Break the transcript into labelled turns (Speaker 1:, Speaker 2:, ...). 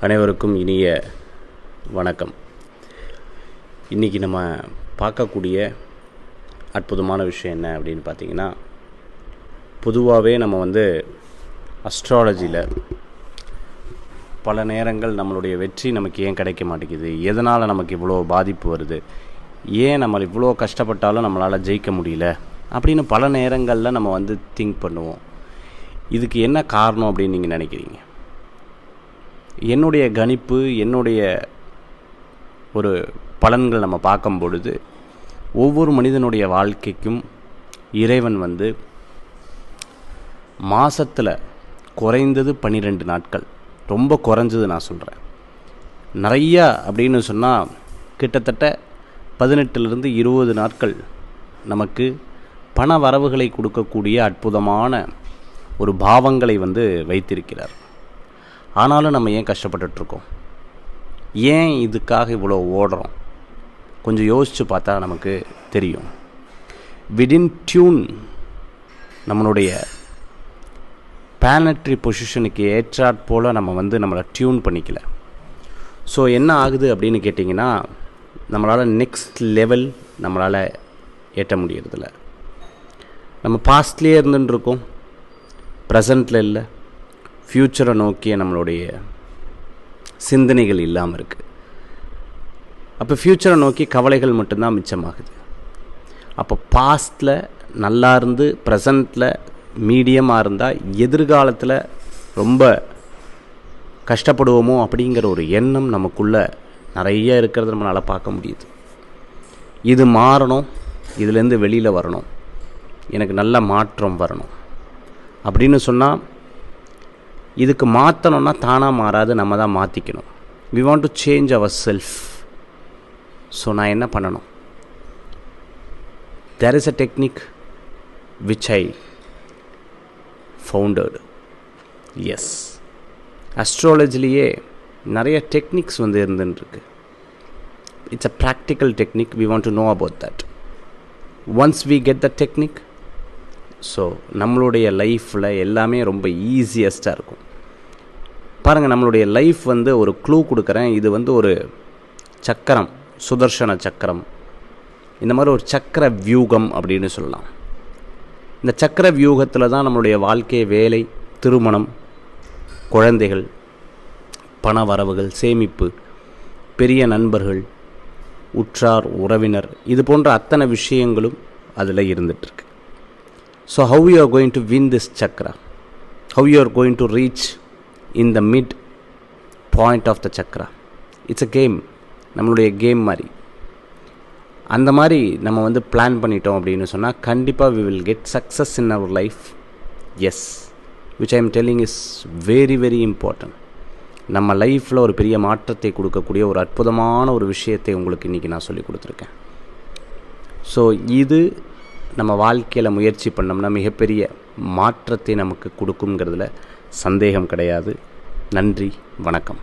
Speaker 1: அனைவருக்கும் இனிய வணக்கம். இன்றைக்கி நம்ம பார்க்கக்கூடிய அற்புதமான விஷயம் என்ன அப்படின்னு பார்த்தீங்கன்னா பொதுவாகவே நம்ம வந்து அஸ்ட்ராலஜியில் பல நேரங்கள் நம்மளுடைய வெற்றி நமக்கு ஏன் கிடைக்க மாட்டேங்குது? எதனால் நமக்கு இவ்வளோ பாதிப்பு வருது? ஏன் நம்ம இவ்வளோ கஷ்டப்பட்டாலும் நம்மளால் ஜெயிக்க முடியல? அப்படின்னு பல நேரங்களில் நம்ம வந்து திங்க் பண்ணுவோம். இதுக்கு என்ன காரணம் அப்படின்னு நீங்கள் நினைக்கிறீங்க? என்னுடைய கணிப்பு என்னுடைய ஒரு பலன்கள் நம்ம பார்க்கும் பொழுது ஒவ்வொரு மனிதனுடைய வாழ்க்கைக்கும் இறைவன் வந்து மாதத்தில் குறைந்தது பன்னிரெண்டு நாட்கள். ரொம்ப குறைஞ்சது நான் சொல்கிறேன் நிறையா அப்படின்னு சொன்னால் கிட்டத்தட்ட பதினெட்டுலேருந்து இருபது நாட்கள் நமக்கு பண வரவுகளை கொடுக்கக்கூடிய அற்புதமான ஒரு பாவங்களை வந்து வைத்திருக்கிறார். ஆனாலும் நம்ம ஏன் கஷ்டப்பட்டுட்ருக்கோம்? ஏன் இதுக்காக இவ்வளோ ஓடுறோம்? கொஞ்சம் யோசித்து பார்த்தா நமக்கு தெரியும். விடின் டியூன் நம்மளுடைய பிளானட்ரி பொசிஷனுக்கு ஏற்றாற் போல் நம்ம வந்து நம்மளை டியூன் பண்ணிக்கல. ஸோ என்ன ஆகுது அப்படின்னு கேட்டிங்கன்னா நம்மளால் நெக்ஸ்ட் லெவல் நம்மளால் ஏற்ற முடியறதில்ல. நம்ம பாஸ்ட்லேயே இருந்துட்டுருக்கோம் ப்ரெசண்ட்டில் இல்லை. ஃப்யூச்சரை நோக்கிய நம்மளுடைய சிந்தனைகள் இல்லாமல் இருக்குது அப்போ ஃப்யூச்சரை நோக்கி கவலைகள் மட்டும்தான் மிச்சமாகுது. அப்போ பாஸ்டில் நல்லா இருந்து ப்ரெசண்ட்டில் மீடியமாக இருந்தால் எதிர்காலத்தில் ரொம்ப கஷ்டப்படுவோமோ அப்படிங்கிற ஒரு எண்ணம் நமக்குள்ளே நிறைய இருக்கிறத நம்மளால் பார்க்க முடியுது. இது மாறணும் இதுலேருந்து வெளியில் வரணும். எனக்கு நல்ல மாற்றம் வரணும். அப்படின்னு சொன்னால் இதுக்கு மாற்றணும்னா தானாக மாறாது நம்ம தான் மாற்றிக்கணும் we want to change our self so நான் என்ன பண்ணணும்? There is a technique which I founded as அஸ்ட்ராலஜிலேயே நிறைய டெக்னிக்ஸ் வந்து இருந்துருக்கு it's a practical technique we want to know about that once we get the technique so நம்மளுடைய லைஃப்பில் எல்லாமே ரொம்ப ஈஸியஸ்ட்டாக இருக்கும். பாருங்கள் நம்மளுடைய லைஃப் வந்து ஒரு க்ளூ கொடுக்குறேன். இது வந்து ஒரு சக்கரம் சுதர்ஷன சக்கரம். இந்த மாதிரி ஒரு சக்கர வியூகம் அப்படின்னு சொல்லலாம். இந்த சக்கர வியூகத்தில் தான் நம்மளுடைய வாழ்க்கை வேலை திருமணம் குழந்தைகள் பண வரவுகள் சேமிப்பு பெரிய நண்பர்கள் உற்றார் உறவினர் இது போன்ற அத்தனை விஷயங்களும் அதில் இருந்துகிட்ருக்கு so how you are going to win this chakra how you are going to reach in the mid point of the chakra it's a game நம்மளுடைய கேம் மாதிரி. அந்த மாதிரி நம்ம வந்து பிளான் பண்ணிட்டோம் அப்படின்னு சொன்னால் கண்டிப்பாக we will get success in our life as which I am telling is very very important நம்ம லைஃப்பில் ஒரு பெரிய மாற்றத்தை கொடுக்கக்கூடிய ஒரு அற்புதமான ஒரு விஷயத்தை உங்களுக்கு இன்றைக்கி நான் சொல்லி கொடுத்துருக்கேன். ஸோ இது நம்ம வாழ்க்கையில் முயற்சி பண்ணோம்னா மிகப்பெரிய மாற்றத்தை நமக்கு கொடுக்குங்கிறதுல சந்தேகம் கிடையாது. நன்றி வணக்கம்.